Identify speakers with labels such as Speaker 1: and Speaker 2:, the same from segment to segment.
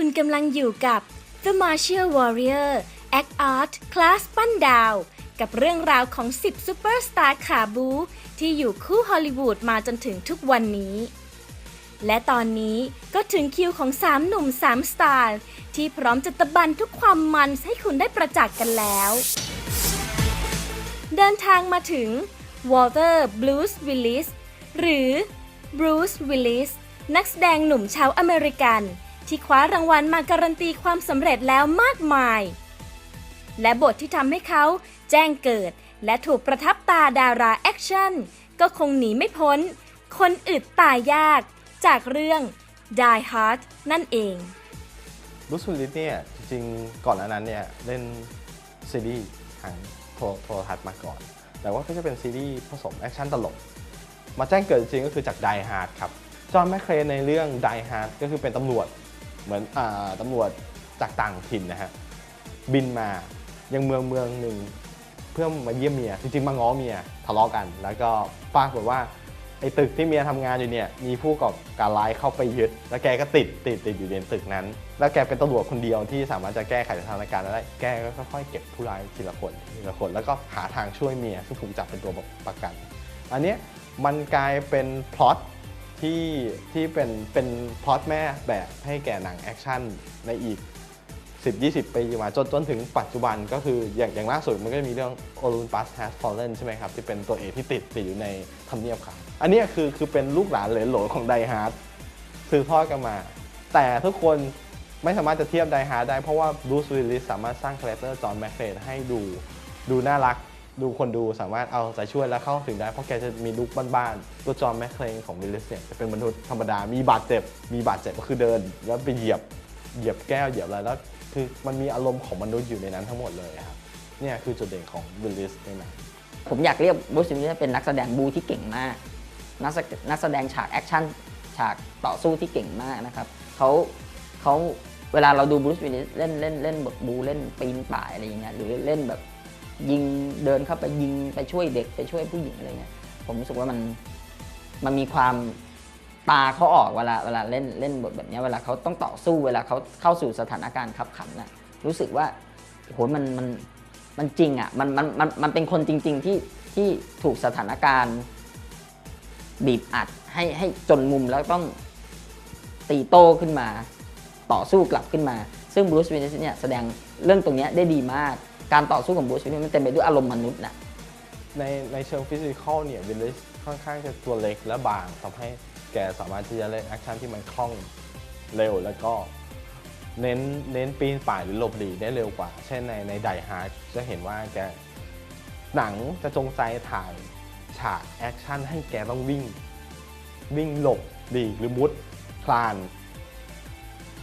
Speaker 1: คุณกำลังอยู่กับ The Martial Warrior Act Art Class ปั้นดาว กับเรื่องราวของ 10ซูเปอร์สตาร์ขาบู ที่อยู่คู่ฮอลลีวูดมาจนถึงทุกวันนี้ และตอนนี้ก็ถึงคิวของ 3 หนุ่ม 3สตาร์ที่พร้อมจะตะบันทุกความมันให้คุณได้ประจักษ์กันแล้ว เดินทางมาถึงวอลเตอร์บลูส์วิลลิสหรือบรูซวิลลิสนักแสดงหนุ่มชาวอเมริกัน ที่คว้ารางวัลมาการันตีความสำเร็จแล้วมากมาย และบทที่ทำให้เขาแจ้งเกิด และถูกประทับตาดาราแอคชั่น ก็คงหนีไม่พ้น คนอึดตายยาก จากเรื่อง Die Hard นั่นเอง
Speaker 2: รูสวิลลิสเนี่ยจริงๆก่อนหน้านั้นเนี่ยเล่นซีรีส์ทางโทรโทรทัศน์มาก่อน แต่ว่าก็จะเป็นซีรีส์ผสมแอคชั่นตลก มาแจ้งเกิดจริงก็คือจาก Die Hard ครับ จอห์นแมคเคลนในเรื่อง Die Hard ก็คือเป็นตำรวจ เหมือนอตำรวจจากต่างถิ่นนะฮะบินมายังเมืองเมืองหนึ่งเพื่อมาเยี่ยมเมียจริงๆมาง้อเมียทะเลาะกัน แล้วก็ปรากฏว่าไอ้ตึกที่เมียทำงานอยู่เนี่ยมีผู้ก่อการร้ายเข้าไปยึด แล้วแกก็ติดติดติดอยู่ในตึกนั้น แล้วแกเป็นตำรวจคนเดียวที่สามารถจะแก้ไขสถานการณ์ได้แกก็ค่อยๆเก็บผู้ร้ายทีละคนทีละคน แล้วก็หาทางช่วยเมียซึ่งถูกจับเป็นตัวประกัน อันนี้มันกลายเป็นพล็อต ที่ที่เป็นเป็นพล็อตแม่แบบให้แก่หนังแอคชั่นในอีก 10-20 ปีมาจนจนถึงปัจจุบันก็คืออย่างอย่างล่าสุดมันก็จะมีเรื่อง Olympus Has Fallen ใช่ไหมครับ ที่เป็นตัวเอกที่ติดติดอยู่ในทำเนียบครับอันนี้คือคือเป็นลูกหลานเหลนโหลของไดฮาร์ดสืบทอดกันมา แต่ทุกคนไม่สามารถจะเทียบไดฮาร์ดได้เพราะว่าบูสวิลลิสสามารถสร้างคาแรคเตอร์จอห์นแมคเฟนให้ดูดูน่ารัก ดูคนดูสามารถเอาใจช่วยและเข้าถึงได้ เพราะแกจะมีลุคบ้านๆตัวจอห์นแมคเคลนของวิลลิสเนี่ยจะเป็นมนุษย์ธรรมดามีบาดเจ็บ มีบาดเจ็บก็คือเดิน แล้วไปเหยียบเหยียบแก้วเหยียบอะไรแล้วคือมันมีอารมณ์ของมนุษย์อยู่ในนั้นทั้งหมดเลยครับเนี่ยคือจุดเด่นของวิลลิสในหนัง
Speaker 3: ผมอยากเรียกบรูซวิลลิสเป็นนักแสดงบูที่เก่งมากนักแสนักแสดงฉากแอคชั่นฉากต่อสู้ที่เก่งมากนะครับเขาเขาเวลาเราดูบรูซวิลลิสเล่นเล่นเล่นบทบูเล่นปีนป่ายอะไรอย่างเงี้ยหรือเล่นแบบ ยิงเดินเข้าไปยิงไปช่วยเด็กไปช่วยผู้หญิงอะไรเงี้ยผมรู้สึกว่ามันมันมีความตาเขาออกเวลาเวลาเล่นเล่นบทแบบนี้เวลาเขาต้องต่อสู้เวลาเขาเข้าสู่สถานการณ์ขับขันน่ะรู้สึกว่าโหมันมันมันจริงอะมันมันมันมันเป็นคนจริง ๆ ที่ที่ถูกสถานการณ์ บีบอัดให้ให้จนมุมแล้วต้องตีโต้ขึ้นมา ต่อสู้กลับขึ้นมา ซึ่งบรูซวิลลิสเนี่ยแสดงเรื่องตรงนี้ได้ดีมาก การต่อสู้ของบรูซวิลลิสมันเต็มไปด้วยอารมณ์มนุษย์นะ
Speaker 2: ในในเชิงฟิสิกอลเนี่ยวิลลิสค่อนข้างจะตัวเล็กและบางทำให้แกสามารถที่จะเล่นแอคชั่นที่มันคล่องเร็วแล้วก็เน้นเน้นปีนป่ายหรือหลบหลีกได้เร็วกว่า เช่นในในไดฮาร์ดจะเห็นว่าแกหนังจะจงใจถ่ายฉากแอคชั่นให้แกต้องวิ่ง วิ่งหลบหลีกหรือมุดคลาน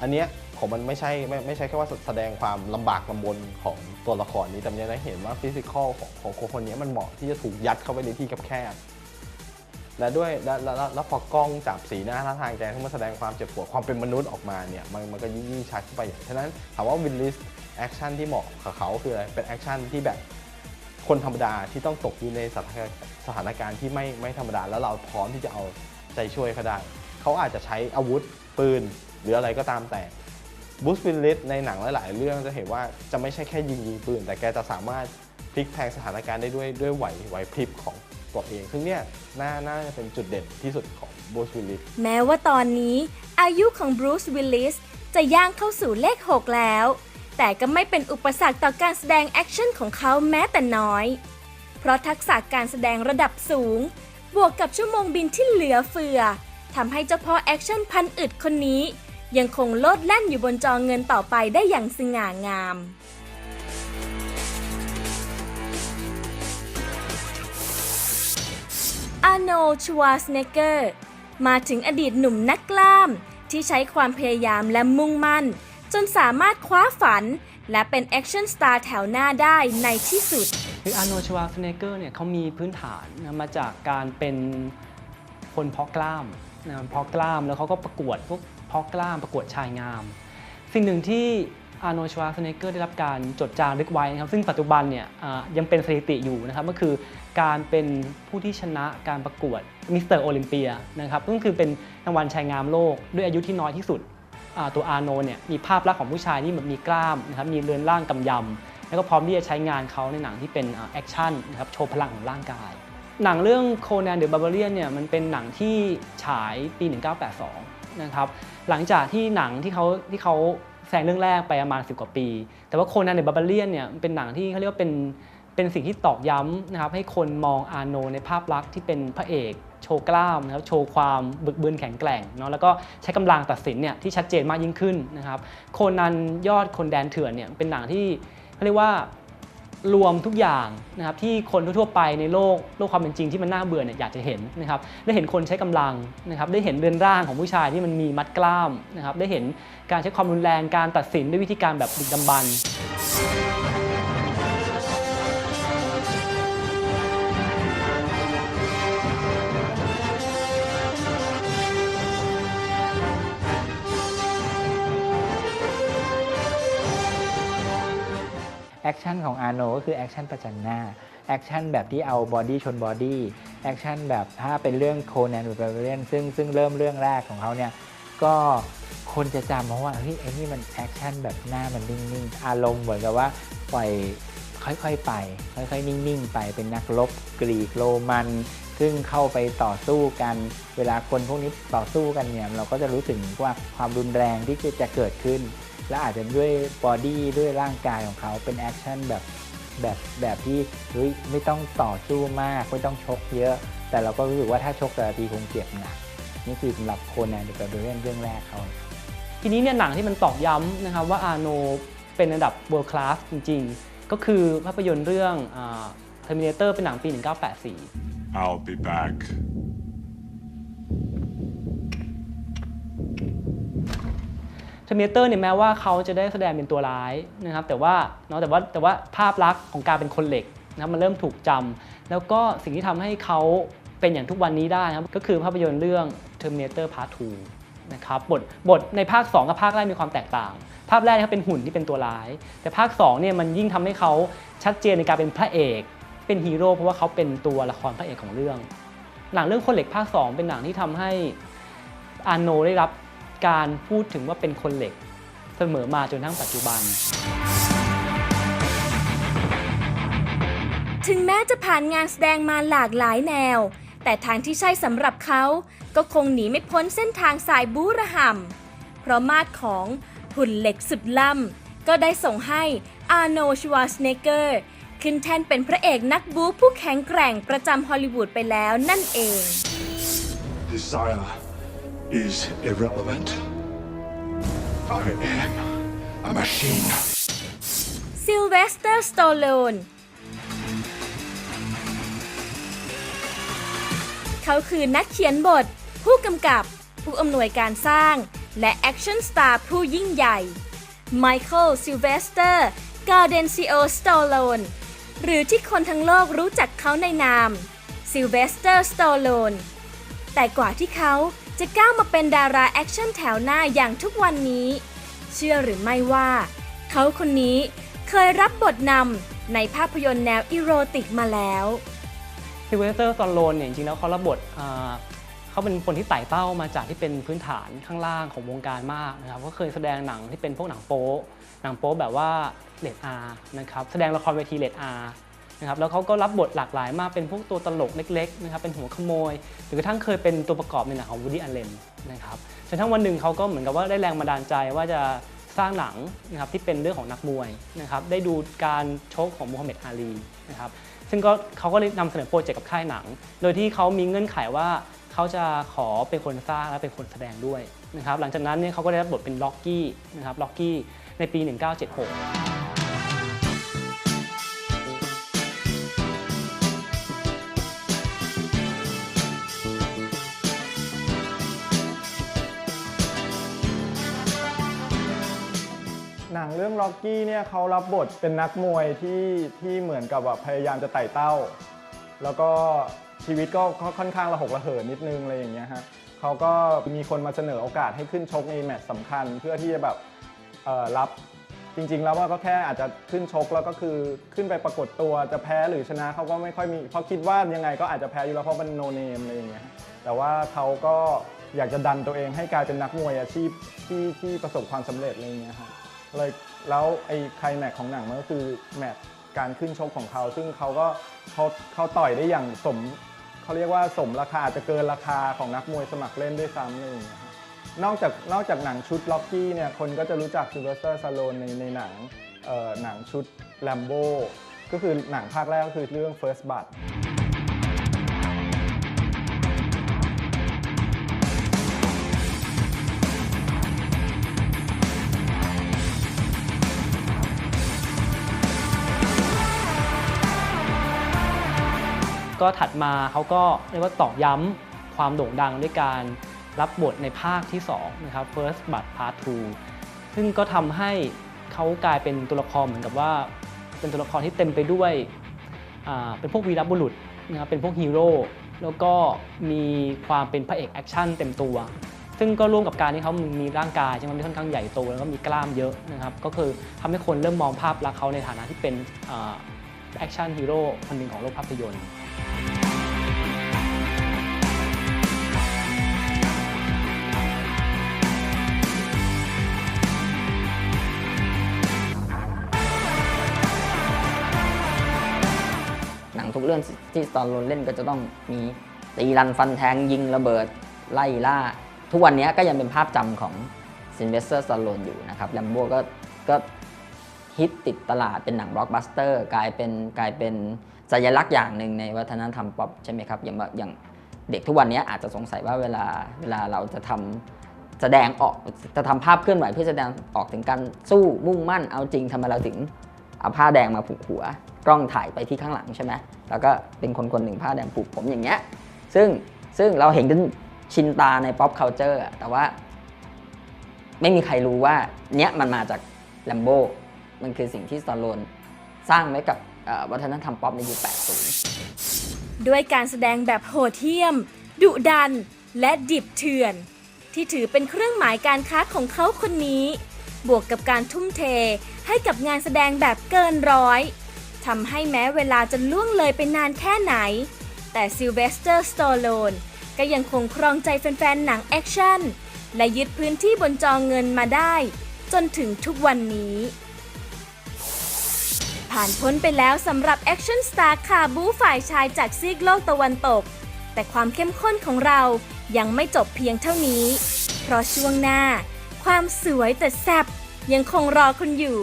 Speaker 2: อันเนี้ย ผมมันไม่ใช่ไม่ไม่ใช่แค่ว่าแสดงความลำบากลำบนของตัวละครนี้แต่มันยังได้เห็นว่าฟิสิกอลของของคนคนนี้มันเหมาะที่จะถูกยัดเข้าไปในที่แคบๆและด้วยและและและแล้วพอกล้องจับสีหน้าท่าทางแกที่มันแสดงความเจ็บปวดความเป็นมนุษย์ออกมาเนี่ยมันมันก็ยิ่งยิ่งชัดเข้าไปอย่างฉะนั้นถามว่าวินลิสแอคชั่นที่เหมาะกับเขาคืออะไรเป็นแอคชั่นที่แบบคนธรรมดาที่ต้องตกอยู่ในสถานสถานการณ์ที่ไม่ไม่ธรรมดา แล้วเราพร้อมที่จะเอาใจช่วยเขาได้ เขาอาจจะใช้อาวุธปืน หรืออะไรก็ตามแต่ บูสวิลลิสในหนังหลาย ๆ เรื่องจะเห็นว่าจะไม่ใช่แค่ยิงยิงปืน แต่แกจะสามารถพลิกแพลงสถานการณ์ได้ด้วยด้วยไหวไหวพริบของตัวเอง ซึ่งเนี่ยน่าน่าจะเป็นจุดเด่นที่สุดของบูสวิลลิส
Speaker 1: แม้ว่าตอนนี้อายุของบรูซวิลลิสจะย่างเข้าสู่เลข 6 แล้ว แต่ก็ไม่เป็นอุปสรรคต่อการแสดงแอคชั่นของเขาแม้แต่น้อย เพราะทักษะการแสดงระดับสูง บวกกับชั่วโมงบินที่เหลือเฟือทำให้เจ้าพ่อแอคชั่นพันอึดคนนี้ ยังคงโลดแล่นอยู่บนจอเงินต่อไปได้อย่างสง่างาม อาโนชวาสเนเกอร์ มาถึงอดีตหนุ่มนักกล้าม ที่ใช้ความพยายามและมุ่งมั่น จนสามารถคว้าฝัน และเป็นแอคชั่นสตาร์แถวหน้าได้ในที่สุด
Speaker 4: คืออาร์โนชวาสเนเกอร์เนี่ยเขามีพื้นฐานนะมาจากการเป็นคนเพาะกล้ามนะเพาะกล้ามแล้วเขาก็ประกวดพวกาะกล้ามประกวดชายงาม สิ่งหนึ่งที่อาร์โนชวาสเนเกอร์ได้รับการจดจารึกไว้นะครับ ซึ่งปัจจุบันเนี่ยยังเป็นสถิติอยู่นะครับ ก็คือการเป็นผู้ที่ชนะการประกวดมิสเตอร์โอลิมเปียนะครับก็คือเป็นรางวัลชายงามโลกด้วยอายุที่น้อยที่สุด ตัวอาโนเนี่ยมีภาพลักษณ์ของผู้ชายที่แบบมีกล้ามนะครับ มีเรือนร่างกำยำ แล้วก็พร้อมที่จะใช้งานเขาในหนังที่เป็นแอคชั่นนะครับ โชว์พลังของร่างกาย หนังเรื่องโคนันเดอะบาร์เบเรียนเนี่ยมันเป็นหนังที่ฉายปี 1982 นะครับ หลังจากที่หนังที่เขาที่เขาแสดงเรื่องแรกไปประมาณ 10 กว่าปี แต่ว่าโคนันเดอะบาเบเรียนเนี่ยเป็นหนังที่เขาเรียกว่าเป็นเป็นสิ่งที่ตอกย้ำนะครับให้คนมองอาโนในภาพลักษณ์ที่เป็นพระเอก โชว์กล้ามนะครับโชว์ความบึกบึนแข็งแกร่งเนาะแล้วก็ใช้กำลังตัดสินเนี่ยที่ชัดเจนมากยิ่งขึ้นนะครับโคนันยอดคนแดนเถื่อนเนี่ยเป็นหนังที่เขาเรียกว่า รวมทุกอย่างนะครับที่คนทั่วไปในโลกโลกความเป็นจริงที่มันน่าเบื่อเนี่ยอยากจะเห็นนะครับได้เห็นคนใช้กำลังนะครับได้เห็นเรือนร่างของผู้ชายที่มันมีมัดกล้ามนะครับได้เห็นการใช้ความรุนแรงการตัดสินด้วยวิธีการแบบดึกดำบร
Speaker 5: แอคชั่นของอาโนก็คือแอคชั่นประจันหน้าแอคชั่นแบบที่เอาบอดี้ชนบอดี้แอคชั่นแบบถ้าเป็นเรื่องโคนันหรือเบรเรนซึ่งซึ่งเริ่มเรื่องแรกของเขาเนี่ยก็คนจะจำเพราะว่าเฮ้ยไอ้นี่มันแอคชั่นแบบหน้ามันนิ่งๆ อารมณ์เหมือนกับว่าปล่อยค่อยๆไป ค่อยๆ นิ่งๆ ไปเป็นนักรบกรีกโรมัน ซึ่งเข้าไปต่อสู้กัน เวลาคนพวกนี้ต่อสู้กันเนี่ยเราก็จะรู้สึกว่าความรุนแรงที่จะเกิดขึ้น และอาจจะด้วยบอดี้ด้วยร่างกายของเขาเป็นแอคชั่นแบบแบบแบบที่เฮ้ยไม่ต้องต่อสู้มากไม่ต้องชกเยอะ แต่เราก็รู้สึกว่าถ้าชกแต่ละทีคงเจ็บหนักนี่คือสำหรับโคนันเดอะบาร์เบเรียนเรื่องแรกเขา
Speaker 4: ทีนี้เนี่ยหนังที่มันตอกย้ำนะครับว่าอาโนเป็นระดับ world class จริงๆ ก็คือภาพยนตร์เรื่องอ่า Terminator เป็นหนังปี 1984
Speaker 6: I'll be back.
Speaker 4: Terminator เนี่ยแม้ว่าเขาจะได้แสดงเป็นตัวร้ายนะครับแต่ว่าเนาะแต่ว่าแต่ว่าภาพลักษณ์ของการเป็นคนเหล็กนะครับมันเริ่มถูกจำแล้วก็สิ่งที่ทำให้เขาเป็นอย่างทุกวันนี้ได้นะครับก็คือภาพยนตร์เรื่อง Terminator Part 2นะครับบทบทในภาค 2 กับภาคแรกมีความแตกต่าง ภาพแรกเขาเป็นหุ่นที่เป็นตัวร้าย แต่ภาค2เนี่ยมันยิ่งทำให้เขาชัดเจนในการเป็นพระเอก เป็นฮีโร่เพราะว่าเขาเป็นตัวละครพระเอกของเรื่อง หนังเรื่องคนเหล็กภาค 2 เป็นหนังที่ทำให้อาโนได้รับ การพูดถึงว่าเป็นคนเหล็ก เสมอมาจนทั้งปัจจุบัน
Speaker 1: ถึงแม้จะผ่านงานแสดงมาหลากหลายแนว แต่ทางที่ใช่สำหรับเขาก็คงหนีไม่พ้นเส้นทางสายบูระห่ำเพราะมาดของหุ่นเหล็กสุดล่ำ ก็ได้ส่งให้อาร์โนชวาสเนเกอร์ขึ้นแท่นเป็นพระเอกนักบูผู้แข็งแกร่งประจำฮอลลีวูดไปแล้วนั่นเอง
Speaker 6: Desire is irrelevant. I am a machine.
Speaker 1: ซิลเวสเตอร์สโตโลนเขาคือนักเขียนบท ผู้กำกับ ผู้อำนวยการสร้าง และแอคชั่นสตาร์ผู้ยิ่งใหญ่ ไมเคิลซิลเวสเตอร์กาเดนซิโอสโตโลนหรือที่คนทั้งโลกรู้จักเขาในนามซิลเวสเตอร์สโตโลนแต่กว่าที่เขา จะก้าวมาเป็นดาราแอคชั่นแถวหน้าอย่างทุกวันนี้ เชื่อหรือไม่ว่า เขาคนนี้เคยรับบทนำในภาพยนตร์แนวอีโรติกมาแล้ว
Speaker 4: ซิเวสเตอร์ตอลโลนเนี่ยจริงๆแล้วเขารับบทเขาเป็นคนที่ไต่เต้ามาจากที่เป็นพื้นฐานข้างล่างของวงการมากนะครับก็เคยแสดงหนังที่เป็นพวกหนังโป๊หนังโป๊แบบว่าเลดอาร์นะครับแสดงละครเวทีเลดอาร์ นะครับแล้วเขาก็รับบทหลากหลายมากเป็นพวกตัวตลกเล็กๆนะครับเป็นหัวขโมย หรือกระทั่งเคยเป็นตัวประกอบในหนังของวูดี้อัลเลนนะครับจนทั้งวันหนึ่งเขาก็เหมือนกับว่าได้แรงบันดาลใจว่าจะสร้างหนังนะครับที่เป็นเรื่องของนักมวยนะครับได้ดูการชกของมูฮัมหมัดอาลีนะครับซึ่งก็เขาก็เลยนำเสนอโปรเจกต์กับค่ายหนัง โดยที่เขามีเงื่อนไขว่าเขาจะขอเป็นคนสร้างและเป็นคนแสดงด้วยนะครับหลังจากนั้นเนี่ยเขาก็ได้รับบทเป็นล็อกกี้นะครับล็อกกี้ในปี 1976
Speaker 7: เรื่องล็อกกี้เนี่ยเขารับบทเป็นนักมวยที่ที่เหมือนกับแบบพยายามจะไต่เต้า แล้วก็ชีวิตก็ค่อนข้างระหกระเหินนิดนึงอะไรอย่างเงี้ยฮะเขาก็มีคนมาเสนอโอกาสให้ขึ้นชกในแมตช์สำคัญ เพื่อที่จะแบบเอ่อรับจริง ๆ แล้วว่าก็แค่อาจจะขึ้นชกแล้วก็คือขึ้นไปปรากฏตัวจะแพ้หรือชนะเขาก็ไม่ค่อยมีเพราะคิดว่ายังไงก็อาจจะแพ้อยู่แล้วเพราะมันโนเนมอะไรอย่างเงี้ยแต่ว่าเขาก็อยากจะดันตัวเองให้กลายเป็นนักมวยอาชีพที่ที่ประสบความสำเร็จอะไรอย่างเงี้ยครับ เลยแล้วไอ้ไคลแม็กของหนังมันก็คือแมตช์การขึ้นชกของเขา ซึ่งเขาก็เขาเขาต่อยได้อย่างสมเขาเรียกว่าสมราคาอาจจะเกินราคาของนักมวยสมัครเล่นด้วยซ้ำอะไรอย่างเงี้ยครับนอกจากนอกจากหนังชุดล็อกกี้เนี่ยคนก็จะรู้จักซิลเวสเตอร์ซาโลนในในหนังเอ่อหนังชุดแลมโบก็คือหนังภาคแรกก็คือเรื่อง First Blood
Speaker 4: ก็ถัดมาเขาก็เรียกว่าตอกย้ำความโด่งดังด้วยการรับบทในภาคที่2นะครับ First Blood Part 2 ซึ่งก็ทำให้เขากลายเป็นตัวละครเหมือนกับว่า เป็นตัวละครที่เต็มไปด้วยเป็นพวกวีรบุรุษนะครับเป็นพวกฮีโร่แล้วก็มีความเป็นพระเอกแอคชั่นเต็มตัว ซึ่งก็ร่วมกับการที่เขามีร่างกายใช่ไหมที่ค่อนข้างใหญ่โตแล้วก็มีกล้ามเยอะนะครับก็คือทำให้คนเริ่มมองภาพลักษณ์เขาในฐานะที่เป็นแอคชั่นฮีโร่คนหนึ่งของโลกภาพยนตร์
Speaker 3: หนังทุกเรื่องที่สตอลโลนเล่นก็จะต้องมีตีรันฟันแทงยิงระเบิดไล่ล่า ทุกวันนี้ก็ยังเป็นภาพจำของซินเวสเตอร์สตอลโลนอยู่นะครับแลมโบก็ก็ฮิตติดตลาดเป็นหนังบล็อกบัสเตอร์ กลายเป็นกลายเป็น สัญลักษณ์อย่างหนึ่งในวัฒนธรรมป๊อปใช่ไหมครับอย่างอย่างเด็กทุกวันนี้อาจจะสงสัยว่าเวลาเวลาเราจะทำแสดงออกจะทำภาพเคลื่อนไหวเพื่อแสดงออกถึงการสู้มุ่งมั่นเอาจริงทำไมเราถึงเอาผ้าแดงมาผูกหัว กล้องถ่ายไปที่ข้างหลังใช่ไหมแล้วก็เป็นคนคนหนึ่งผ้าแดงผูกผมอย่างเงี้ยซึ่งซึ่งเราเห็นกันชินตาใน pop culture อะแต่ว่า ไม่มีใครรู้ว่าเนี้ยมันมาจากแลมโบมันคือสิ่งที่สตอลโลนสร้างไว้กับ วัฒนธรรมป๊อปในยุค 80
Speaker 1: ด้วยการแสดงแบบโหดเหี้ยม ดุดัน และดิบเถื่อน ที่ถือเป็นเครื่องหมายการค้าของเขาคนนี้ บวกกับการทุ่มเทให้กับงานแสดงแบบเกินร้อยทำให้แม้เวลาจะล่วงเลยไปนานแค่ไหน แต่ซิลเวสเตอร์สโตโลนก็ยังคงครองใจแฟนๆ หนังแอคชั่น และยึดพื้นที่บนจอเงินมาได้ จนถึงทุกวันนี้ ผ่านพ้นไปแล้วสำหรับแอคชั่นสตาร์คาบูฝ่ายชายจากซีกโลกตะวันตก แต่ความเข้มข้นของเรายังไม่จบเพียงเท่านี้ เพราะช่วงหน้า ความสวยแต่แซ่บยังคงรอคุณอยู่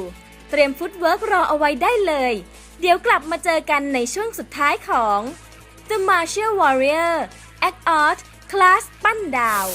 Speaker 1: เตรียมฟุตเวิร์กรอเอาไว้ได้เลย เดี๋ยวกลับมาเจอกันในช่วงสุดท้ายของ The Martial Warrior Act Art Class ปั้นดาว